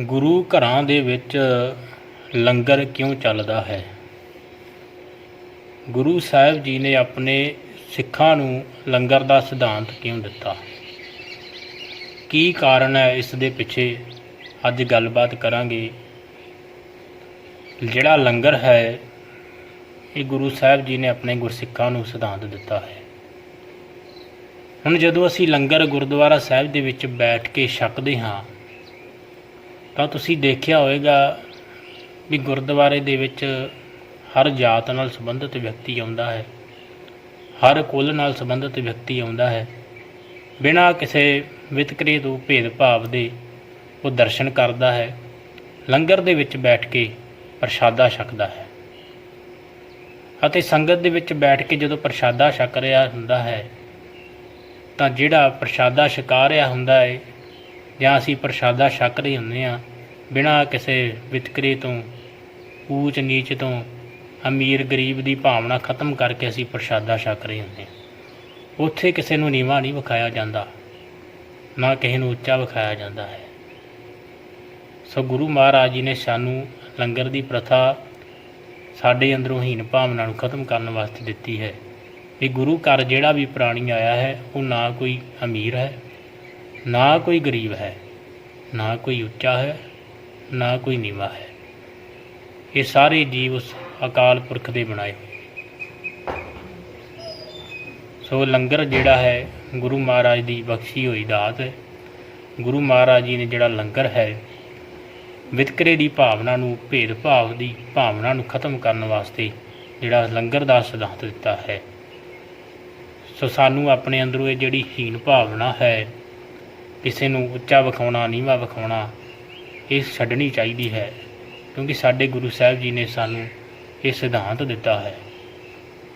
ਗੁਰੂ ਘਰਾਂ ਦੇ ਵਿੱਚ ਲੰਗਰ ਕਿਉਂ ਚੱਲਦਾ ਹੈ? ਗੁਰੂ ਸਾਹਿਬ ਜੀ ਨੇ ਆਪਣੇ ਸਿੱਖਾਂ ਨੂੰ ਲੰਗਰ ਦਾ ਸਿਧਾਂਤ ਕਿਉਂ ਦਿੱਤਾ? ਕੀ ਕਾਰਨ ਹੈ ਇਸ ਦੇ ਪਿੱਛੇ? ਅੱਜ ਗੱਲਬਾਤ ਕਰਾਂਗੇ। ਜਿਹੜਾ ਲੰਗਰ ਹੈ, ਇਹ ਗੁਰੂ ਸਾਹਿਬ ਜੀ ਨੇ ਆਪਣੇ ਗੁਰਸਿੱਖਾਂ ਨੂੰ ਸਿਧਾਂਤ ਦਿੱਤਾ ਹੈ। ਹੁਣ ਜਦੋਂ ਅਸੀਂ ਲੰਗਰ ਗੁਰਦੁਆਰਾ ਸਾਹਿਬ ਦੇ ਵਿੱਚ ਬੈਠ ਕੇ ਛਕਦੇ ਹਾਂ ਤਾਂ ਤੁਸੀਂ ਦੇਖਿਆ ਹੋਵੇਗਾ ਵੀ ਗੁਰਦੁਆਰੇ ਦੇ ਵਿੱਚ ਹਰ ਜਾਤ ਨਾਲ ਸੰਬੰਧਿਤ ਵਿਅਕਤੀ ਆਉਂਦਾ ਹੈ। ਹਰ ਕੁੱਲ ਨਾਲ ਸੰਬੰਧਿਤ ਵਿਅਕਤੀ ਆਉਂਦਾ ਹੈ। ਬਿਨਾਂ ਕਿਸੇ ਵਿਤਕਰੇ ਤੋਂ ਭੇਦਭਾਵ ਦੇ ਉਹ ਦਰਸ਼ਨ ਕਰਦਾ ਹੈ। ਲੰਗਰ ਦੇ ਵਿੱਚ ਬੈਠ ਕੇ ਪ੍ਰਸ਼ਾਦਾ ਛਕਦਾ ਹੈ। ਅਤੇ ਸੰਗਤ ਦੇ ਵਿੱਚ ਬੈਠ ਕੇ ਜਦੋਂ ਪ੍ਰਸ਼ਾਦਾ ਛਕ ਰਿਹਾ ਹੁੰਦਾ ਹੈ, ਤਾਂ ਜਿਹੜਾ ਪ੍ਰਸ਼ਾਦਾ ਛਕਾ ਰਿਹਾ ਹੁੰਦਾ ਹੈ ਜਾਂ ਅਸੀਂ ਪ੍ਰਸ਼ਾਦਾ ਛਕ ਰਹੇ ਹੁੰਦੇ ਆ ਬਿਨਾਂ ਕਿਸੇ ਵਿਤਕਰੇ ਤੋਂ, ਊਚ ਨੀਚ ਤੋਂ, ਅਮੀਰ ਗਰੀਬ ਦੀ ਭਾਵਨਾ ਖਤਮ ਕਰਕੇ ਅਸੀਂ ਪ੍ਰਸ਼ਾਦਾ ਛਕ ਰਹੇ ਹੁੰਦੇ ਹਾਂ। ਉੱਥੇ ਕਿਸੇ ਨੂੰ ਨੀਵਾਂ ਨਹੀਂ ਵਿਖਾਇਆ ਜਾਂਦਾ, ਨਾ ਕਿਸੇ ਨੂੰ ਉੱਚਾ ਵਿਖਾਇਆ ਜਾਂਦਾ ਹੈ। ਸੋ ਗੁਰੂ ਮਹਾਰਾਜ ਜੀ ਨੇ ਸਾਨੂੰ ਲੰਗਰ ਦੀ ਪ੍ਰਥਾ ਸਾਡੇ ਅੰਦਰੋਂ ਹੀਨ ਭਾਵਨਾ ਨੂੰ ਖਤਮ ਕਰਨ ਵਾਸਤੇ ਦਿੱਤੀ ਹੈ। ਵੀ ਗੁਰੂ ਘਰ ਜਿਹੜਾ ਵੀ ਪ੍ਰਾਣੀ ਆਇਆ ਹੈ, ਉਹ ਨਾ ਕੋਈ ਅਮੀਰ ਹੈ ਨਾ ਕੋਈ ਗਰੀਬ ਹੈ, ਨਾ ਕੋਈ ਉੱਚਾ ਹੈ, ਨਾ ਕੋਈ ਨੀਵਾ ਹੈ। ਇਹ ਸਾਰੇ ਜੀਵ ਉਸ ਅਕਾਲ ਪੁਰਖ ਦੇ ਬਣਾਏ ਸੋ ਲੰਗਰ ਜਿਹੜਾ ਹੈ, ਗੁਰੂ ਮਹਾਰਾਜ ਦੀ ਬਖਸ਼ੀ ਹੋਈ ਦਾਤ ਹੈ। ਗੁਰੂ ਮਹਾਰਾਜ ਜੀ ਨੇ ਜਿਹੜਾ ਲੰਗਰ ਹੈ, ਵਿਤਕਰੇ ਦੀ ਭਾਵਨਾ ਨੂੰ, ਭੇਦਭਾਵ ਦੀ ਭਾਵਨਾ ਨੂੰ ਖਤਮ ਕਰਨ ਵਾਸਤੇ ਜਿਹੜਾ ਲੰਗਰ ਦਾ ਸਿਧਾਂਤ ਦਿੱਤਾ ਹੈ। ਸੋ ਸਾਨੂੰ ਆਪਣੇ ਅੰਦਰੋਂ ਇਹ ਜਿਹੜੀ ਹੀਨ ਭਾਵਨਾ ਹੈ ਕਿਸੇ ਨੂੰ ਉੱਚਾ ਵਿਖਾਉਣਾ, ਨੀਵਾਂ ਵਿਖਾਉਣਾ, ਇਹ ਛੱਡਣੀ ਚਾਹੀਦੀ ਹੈ, ਕਿਉਂਕਿ ਸਾਡੇ ਗੁਰੂ ਸਾਹਿਬ ਜੀ ਨੇ ਸਾਨੂੰ ਇਹ ਸਿਧਾਂਤ ਦਿੱਤਾ ਹੈ।